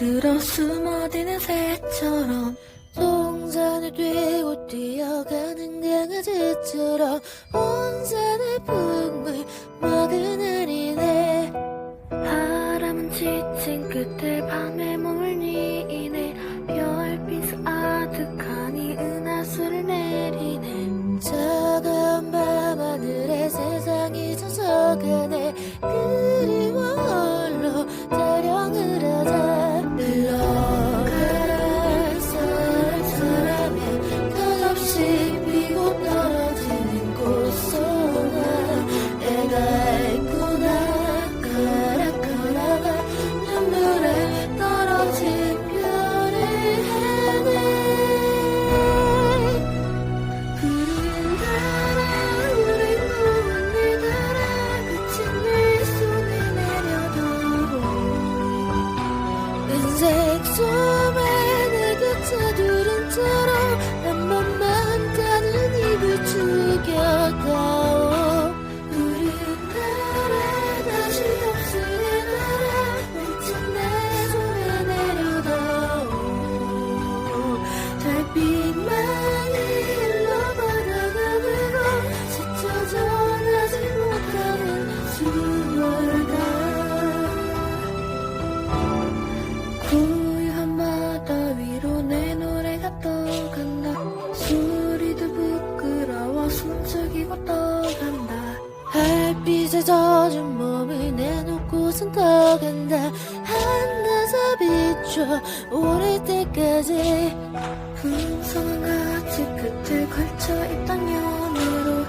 들어 숨어드는 새처럼 동산을 뛰고 뛰어가는 강아지처럼 안고 떠간다. 햇빛에 젖은 몸을 내놓고선 떠간다. 한나서 비춰 오를 때까지. 흥성한 같이 끝을 걸쳐 있던 연애로